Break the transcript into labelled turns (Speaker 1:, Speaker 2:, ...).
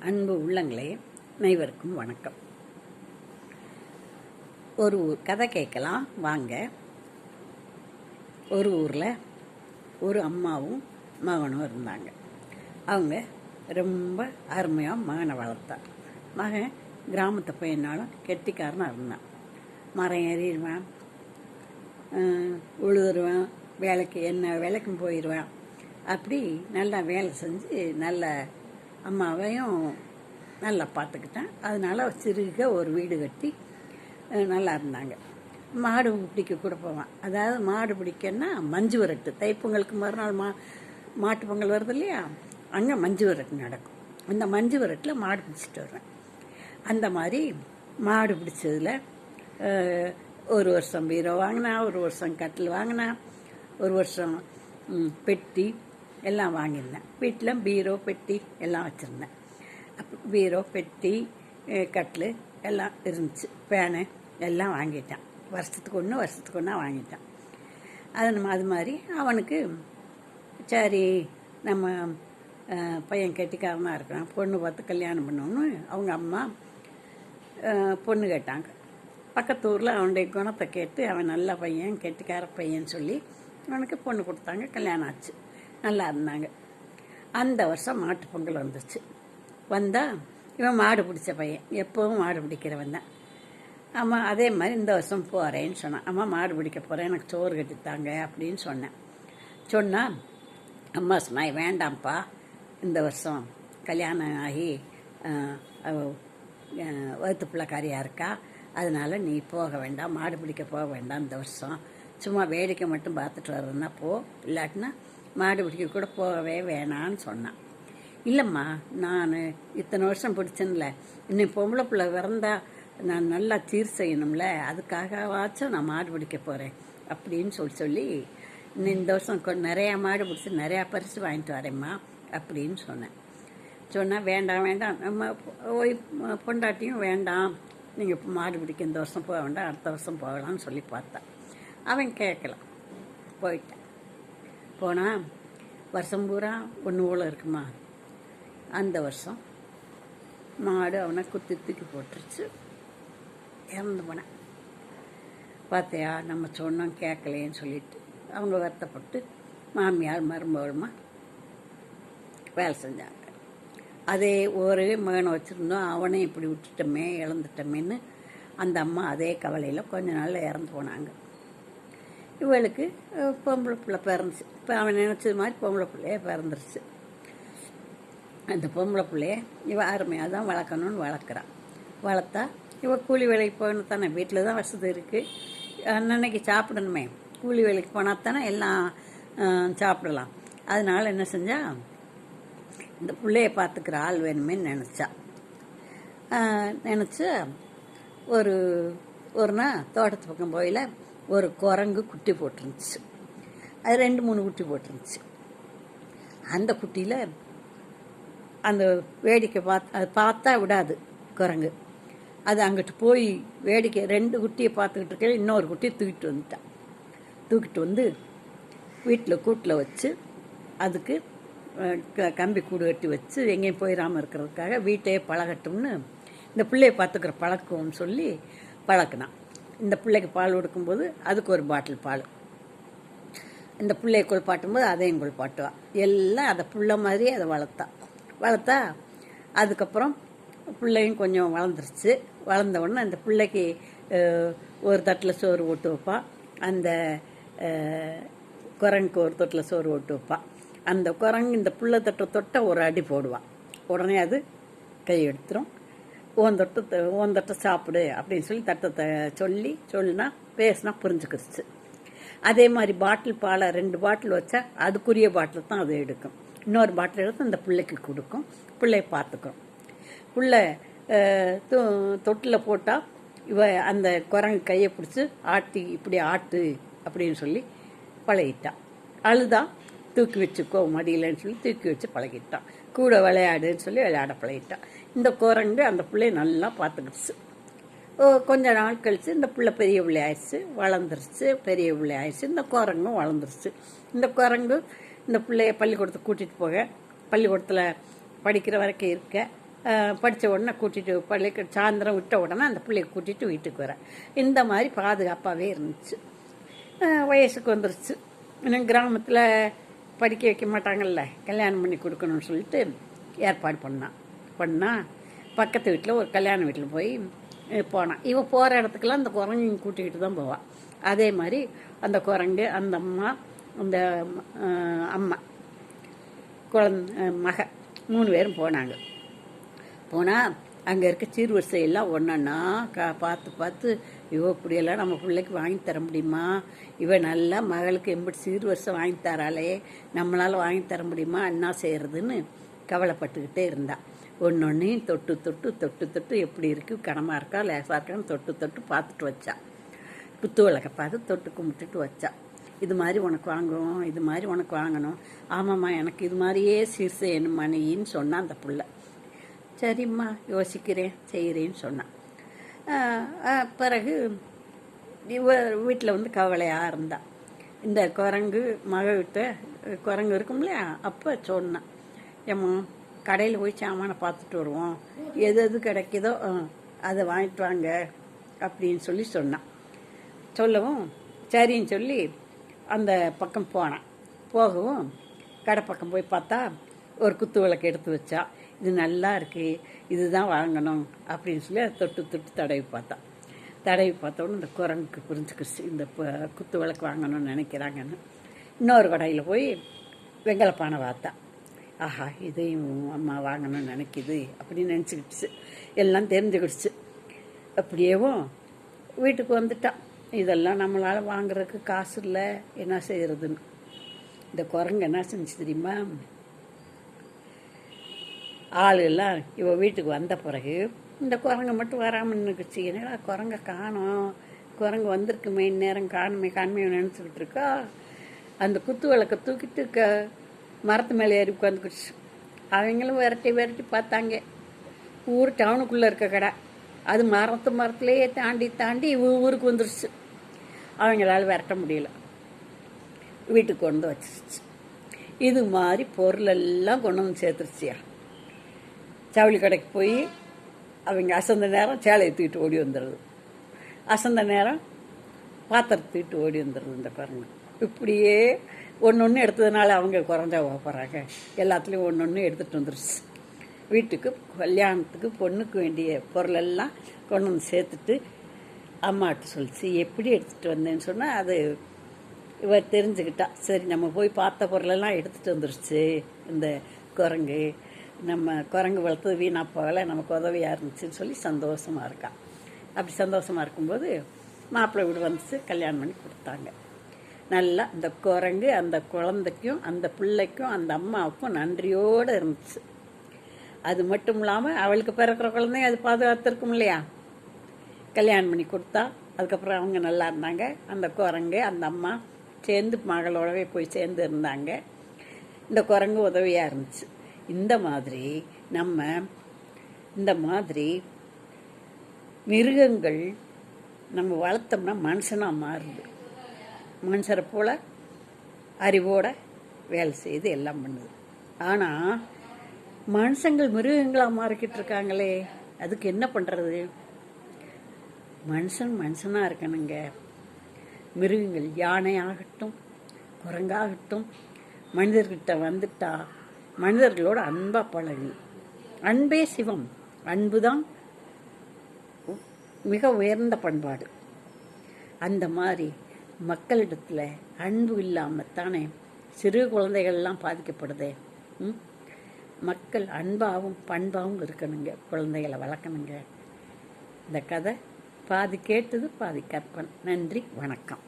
Speaker 1: அன்பு உள்ளங்களே அனைவருக்கும் வணக்கம். ஒரு ஊர் கதை கேட்கலாம் வாங்க. ஒரு ஊரில் ஒரு அம்மாவும் மகனும் இருந்தாங்க. அவங்க ரொம்ப அருமையாக மகனை வளர்த்தான் மகன் கிராமத்து பையனாலும் கெட்டிக்காரனாக இருந்தான். மரம் ஏறிடுவேன் உழுதுருவேன் வேலைக்கு என்ன வேலைக்கும் போயிடுவேன் அப்படி நல்லா வேலை செஞ்சு நல்ல அம்மாவையும் நல்லா பார்த்துக்கிட்டேன். அதனால சிறுக ஒரு வீடு கட்டி நல்லா இருந்தாங்க. மாடு பிடிக்க கூட போவான். அதாவது மாடு பிடிக்கன்னா மஞ்சு விரட்டு. தைப்பொங்கலுக்கு மறுநாள் மா மாட்டு பொங்கல் வருது இல்லையா? அங்கே மஞ்சு விரட்டு நடக்கும். அந்த மஞ்சு விரட்டில் மாடு பிடிச்சிட்டு வருவேன். அந்த மாதிரி மாடு பிடிச்சதில் ஒரு வருஷம் பீரோ வாங்கினா ஒரு வருஷம் கட்டில் வாங்கினா ஒரு வருஷம் பெட்டி எல்லாம் வாங்கியிருந்தேன். வீட்டில் பீரோ பெட்டி எல்லாம் வச்சுருந்தேன். அப்போ பீரோ பெட்டி கட்டில் எல்லாம் இருந்துச்சு. பேனு எல்லாம் வாங்கிட்டான். வருஷத்துக்கு ஒன்று வருஷத்துக்கு ஒன்றா வாங்கிட்டான். அது நம்ம அது மாதிரி அவனுக்கு சரி நம்ம பையன் கெட்டிக்காரனாக இருக்கிறான் பொண்ணு பார்த்து கல்யாணம் பண்ணணும்னு அவங்க அம்மா பொண்ணு கேட்டாங்க. பக்கத்து ஊரில் அவனுடைய குணத்தை கேட்டு அவன் நல்ல பையன் கெட்டிக்கார பையன் சொல்லி அவனுக்கு பொண்ணு கொடுத்தாங்க. கல்யாணம் ஆச்சு. நல்லா இருந்தாங்க. அந்த வருஷம் மாட்டு பொங்கல் வந்துச்சு. வந்தால் இவன் மாடு பிடிச்ச பையன். எப்போவும் மாடு பிடிக்கிறவன் தான். அம்மா அதே மாதிரி இந்த வருஷம் போகிறேன்னு சொன்னான். அம்மா மாடு பிடிக்க போகிறேன் எனக்கு சோறு கட்டித்தாங்க அப்படின்னு சொன்னேன். சொன்னால் அம்மா சொன்னா வேண்டாம்ப்பா. இந்த வருஷம் கல்யாணம் ஆகி ஆஹ், அவ பிள்ளைக்காரியாக இருக்கா? அதனால நீ போக வேண்டாம் மாடு பிடிக்க போக வேண்டாம் இந்த வருஷம். சும்மா வேடிக்கை மட்டும் பார்த்துட்டு வர்றதுன்னா போ. இல்லாட்டினா மாடு பிடிக்க கூட போகவே வேணான்னு சொன்னான். இல்லைம்மா நான் இத்தனை வருஷம் பிடிச்சேன்ல. இன்னும் பொம்பளை பிள்ளை பிறந்தா நான் நல்லா சீர் செய்யணும்ல அதுக்காகவாச்சும் நான் மாடு பிடிக்க போகிறேன் அப்படின்னு சொல்லி சொல்லி இன்னும் இந்த வருஷம் கொ- நிறையா மாடு பிடிச்சி நிறையா பரிசு வாங்கிட்டு வரேம்மா அப்படின்னு சொன்னேன். சொன்னால் வேண்டாம் வேண்டாம் நம்ம ஓய் பொண்டாட்டியும் வேண்டாம். நீங்கள் மாடு பிடிக்க இந்த வருஷம் போக வேண்டாம் அடுத்த வருஷம் போகலாம்னு சொல்லி பார்த்தான் அவன் கேட்கலாம். போயிட்டான். போனால் வருஷம் பூரா ஒன்று போல இருக்குமா? அந்த வருஷம் மாடு அவனை குத்தி தூக்கி போட்டுருச்சு. இறந்து போனேன். பார்த்தியா நம்ம சொன்னோம் கேட்கலையேன்னு சொல்லிட்டு. அவங்க வருத்தப்பட்டு மாமியார் மருமகளுமா வேலை செஞ்சாங்க. அதே ஒரே மகனை வச்சுருந்தோம். அவனை இப்படி விட்டுட்டோமே இழந்துட்டோமேன்னு அந்த அம்மா அதே கவலையில் கொஞ்ச நாள் இறந்து போனாங்க. இவளுக்கு பொம்பளை பிள்ளை பிறந்துச்சு. இப்போ அவன் நினச்சது மாதிரி பொம்பளை பிள்ளைய பிறந்துருச்சு. அந்த பொம்பளை பிள்ளைய இவ அருமையாக தான் வளர்க்கணும்னு வளர்க்குறான் வளர்த்தா இவ கூலி வேலைக்கு போகணும் தானே வீட்டில் தான் வசதி இருக்குது அன்னன்னைக்கு சாப்பிடணுமே. கூலி வேலைக்கு போனால் தானே எல்லாம் சாப்பிடலாம். அதனால் என்ன செஞ்சா இந்த பிள்ளைய பார்த்துக்கிற ஆள் வேணுமேன்னு நினச்சா. நினச்சி ஒரு ஒரு நாள் தோட்டத்து பக்கம் போயில ஒரு குரங்கு குட்டி போட்டிருந்துச்சு. அது ரெண்டு மூணு குட்டி போட்டிருந்துச்சு. அந்த குட்டியில் அந்த வேடிக்கை பார்த்து அது பார்த்தா விடாது குரங்கு. அது அங்கிட்டு போய் வேடிக்கை ரெண்டு குட்டியை பார்த்துக்கிட்டு இருக்க இன்னொரு குட்டியை தூக்கிட்டு வந்துட்டான் தூக்கிட்டு வந்து வீட்டில் கூட்டில் வச்சு அதுக்கு க- கம்பி கூடு கட்டி வச்சு எங்கேயும் போயிடாமல் இருக்கிறதுக்காக வீட்டையே பழகட்டும்னு இந்த பிள்ளைய பார்த்துக்கிற பழக்கம்னு சொல்லி பழக்கினான். இந்த பிள்ளைக்கு பால் கொடுக்கும்போது அதுக்கு ஒரு பாட்டில் பால். இந்த பிள்ளையை குளிப்பாட்டும் போது அதையும் குளிப்பாட்டுவா எல்லாம் அதை புள்ள மாதிரி அதை வளர்த்தா. வளர்த்தா அதுக்கப்புறம் பிள்ளையும் கொஞ்சம் வளர்ந்துருச்சு. வளர்ந்த உடனே அந்த பிள்ளைக்கு ஒரு தட்டில் சோறு ஓட்டு வைப்பா. அந்த குரங்குக்கு ஒரு தொட்டில் சோறு ஓட்டு வைப்பா. அந்த குரங்கு இந்த புள்ள தட்டை தொட்ட ஒரு அடி போடுவான் உடனே அது கை எடுத்துரும் ஓந்தொட்டு ஓந்தொட்டு சாப்பிடு அப்படின்னு சொல்லி தட்டத்தை சொல்லி சொல்லினா பேசினா புரிஞ்சுக்கிடுச்சு அதே மாதிரி பாட்டில் பாலை ரெண்டு பாட்டில் வச்சா அதுக்குரிய பாட்டில் தான் அது எடுக்கும். இன்னொரு பாட்டில் எடுத்து அந்த பிள்ளைக்கு கொடுக்கும். பிள்ளைய பார்த்துக்கும். பிள்ளை தொ- தொட்டில் போட்டால் இவ அந்த குரங்கு கையை பிடிச்சி ஆட்டி இப்படி ஆட்டு அப்படின்னு சொல்லி பழகிட்டான் அழுதா தூக்கி வச்சுக்கோ மடியிலன்னு சொல்லி தூக்கி வச்சு பழகிட்டான் கூட விளையாடுன்னு சொல்லி விளையாட பழகிட்டான் இந்த குரங்கு அந்த பிள்ளைய நல்லா பார்த்துக்கிடுச்சு. ஓ, கொஞ்ச நாள் கழிச்சு இந்த பிள்ளை பெரிய பிள்ளை ஆயிடுச்சு வளர்ந்துருச்சு பெரிய பிள்ளை ஆயிடுச்சு. இந்த குரங்கும் வளர்ந்துருச்சு. இந்த குரங்கு இந்த பிள்ளைய பள்ளிக்கூடத்துக்கு கூட்டிகிட்டு போக பள்ளிக்கூடத்தில் படிக்கிற வரைக்கும் இருக்க படித்த உடனே கூட்டிகிட்டு பள்ளிக்கு சாயந்தரம் விட்ட உடனே அந்த பிள்ளைய கூட்டிகிட்டு வீட்டுக்கு வரேன் இந்த மாதிரி பாதுகாப்பாகவே இருந்துச்சு. வயசுக்கு வந்துருச்சு. இன்னும் கிராமத்தில் படிக்க வைக்க மாட்டாங்கல்ல கல்யாணம் பண்ணி கொடுக்கணும்னு சொல்லிட்டு ஏற்பாடு பண்ணான். பண்ணா பக்கத்து வீட்டில் ஒரு கல்யாண வீட்டில் போய் போனான். இவன் போகிற இடத்துக்கெல்லாம் அந்த குரங்கு கூட்டிக்கிட்டு தான் போவான் அதே மாதிரி அந்த குரங்கு அந்த அம்மா அந்த அம்மா குழந்த மக மூணு பேரும் போனாங்க. போனால் அங்கே இருக்க சீர்வரிசையெல்லாம் ஒன்றா கா பார்த்து பார்த்து இவ இப்படியெல்லாம் நம்ம பிள்ளைக்கு வாங்கி தர முடியுமா? இவ நல்லா மகளுக்கு எம்பிட்டு சீர்வரிசை வாங்கி தராளே? நம்மளால் வாங்கி தர முடியுமா? என்ன செய்கிறதுன்னு கவலைப்பட்டுக்கிட்டே இருந்தாள் இருந்தா ஒன்னொன்னையும் தொட்டு தொட்டு தொட்டு தொட்டு எப்படி இருக்கு? கனமாக இருக்கா? லேசாக இருக்கான்னு தொட்டு தொட்டு பார்த்துட்டு வச்சா. குத்து விளக்க பார்த்து தொட்டு கும்பிட்டுட்டு வச்சா. இது மாதிரி உனக்கு வாங்குவோம் இது மாதிரி உனக்கு வாங்கணும். ஆமாம்மா எனக்கு இது மாதிரியே சிறுசேனு மணின்னு சொன்னான் அந்த பிள்ளை. சரிம்மா யோசிக்கிறேன் செய்கிறேன்னு சொன்னான் பிறகு இவ வீட்டில் வந்து கவலையாக இருந்தா. இந்த குரங்கு மகவிட்ட குரங்கு இருக்கும் இல்லையா அப்போ சொன்னான் ஏம்மா கடையில் போய் சாமானை பார்த்துட்டு வருவோம். எது எது கிடைக்குதோ அதை வாங்கிட்டு வாங்க அப்படின்னு சொல்லி சொன்னான். சொல்லவும் சரின்னு சொல்லி அந்த பக்கம் போனான். போகவும் கடை பக்கம் போய் பார்த்தா ஒரு குத்து விளக்கு எடுத்து வச்சா. இது நல்லா இருக்கு இதுதான் வாங்கணும் அப்படின்னு சொல்லி அதை தொட்டு தொட்டு தடவி பார்த்தான். தடவி பார்த்தோன்னு இந்த குரங்குக்கு புரிஞ்சுக்கிடுச்சு இந்த குத்து விளக்கு வாங்கணும்னு நினைக்கிறாங்கன்னு. இன்னொரு கடையில் போய் வெங்கலப்பானை பார்த்தா. ஆஹா இதையும் அம்மா வாங்கணும்னு நினைக்குது அப்படின்னு நினச்சிக்கிடுச்சு எல்லாம் தெரிஞ்சுக்கிடுச்சு. அப்படியேவும் வீட்டுக்கு வந்துட்டான். இதெல்லாம் நம்மளால் வாங்குறதுக்கு காசு இல்லை. என்ன செய்யறதுன்னு. இந்த குரங்கு என்ன செஞ்சு தெரியுமா? ஆளுலாம் இவன் வீட்டுக்கு வந்த பிறகு இந்த குரங்கு மட்டும் வராமல் நின்றுக்குச்சு என்னடா குரங்க காணும்? குரங்கு வந்திருக்குமே இந்நேரம் காணுமே காணுமே நினச்சிக்கிட்டு இருக்கா? அந்த குத்து விளக்க தூக்கிட்டு இருக்க மரத்து மேலே ஏறி உட்காந்துக்கிடுச்சு அவங்களும் விரட்டி விரட்டி பார்த்தாங்க. ஊர் டவுனுக்குள்ளே இருக்க கடை. அது மரத்து மரத்துலேயே தாண்டி தாண்டி ஊருக்கு வந்துருச்சு. அவங்களால விரட்ட முடியல. வீட்டுக்கு கொண்டு வச்சிருச்சு. இது மாதிரி பொருள் எல்லாம் கொண்டு வந்து சேர்த்துருச்சியா. ஜவுளி கடைக்கு போய் அவங்க அசந்த நேரம் சேலையை தூக்கிட்டு ஓடி வந்துடுது அசந்த நேரம் பாத்திரத்தை தூக்கிட்டு ஓடி வந்துடுது இந்த குரங்கு இப்படியே ஒன்று ஒன்று எடுத்ததுனால அவங்க குறைஞ்சா போகிறாங்க எல்லாத்துலேயும் ஒன்று ஒன்று எடுத்துகிட்டு வந்துருச்சு. வீட்டுக்கு கல்யாணத்துக்கு பொண்ணுக்கு வேண்டிய பொருளெல்லாம் கொண்டு வந்து சேர்த்துட்டு அம்மாட்ட சொல்லிச்சு எப்படி எடுத்துகிட்டு வந்தேன்னு சொன்னால் அது இவ தெரிஞ்சுக்கிட்டா. சரி நம்ம போய் பார்த்த பொருளெல்லாம் எடுத்துகிட்டு வந்துருச்சு. இந்த குரங்கு நம்ம குரங்கு வளர்த்தது வீணா போகல நமக்கு உதவியாக இருந்துச்சுன்னு சொல்லி சந்தோஷமாக இருக்கான் அப்படி சந்தோஷமாக இருக்கும்போது மாப்பிள்ளை வீடு வந்துச்சு கல்யாணம் பண்ணி கொடுத்தாங்க. நல்லா அந்த குரங்கு அந்த குழந்தைக்கும் அந்த பிள்ளைக்கும் அந்த அம்மாவுக்கும் நன்றியோடு இருந்துச்சு. அது மட்டும் இல்லாமல் அவளுக்கு பிறக்கிற குழந்தைய அது பாதுகாத்திருக்கும் இல்லையா? கல்யாணம் பண்ணி கொடுத்தா அதுக்கப்புறம் அவங்க நல்லா இருந்தாங்க. அந்த குரங்கு அந்த அம்மா சேர்ந்து மகளோடவே போய் சேர்ந்து இருந்தாங்க. இந்த குரங்கு உதவியாக இருந்துச்சு. இந்த மாதிரி நம்ம இந்த மாதிரி மிருகங்கள் நம்ம வளர்த்தோம்னா மனுஷனாக மாறுது. மனுஷரை போல் அறிவோட வேலை செய்து எல்லாம் பண்ணுது. ஆனால் மனுஷங்கள் மிருகங்களாக மாறிக்கிட்டு இருக்காங்களே அதுக்கு என்ன பண்ணுறது மனுஷன் மனுஷனாக இருக்கணுங்க. மிருகங்கள் யானையாகட்டும் குரங்காகட்டும் மனிதர்கிட்ட வந்துட்டா மனிதர்களோட அன்பாக பழகு. அன்பே சிவம் அன்பு தான் மிக உயர்ந்த பண்பாடு. அந்த மாதிரி மக்களிடத்துல அன்பு இல்லாமல் தானே சிறு குழந்தைகள்லாம் பாதிக்கப்படுதே? ம்? மக்கள் அன்பாகவும் பண்பாகவும் இருக்கணுங்க குழந்தைகளை வளர்க்கணுங்க. இந்த கதை பாதி கேட்டது பாதி கற்பன். நன்றி வணக்கம்.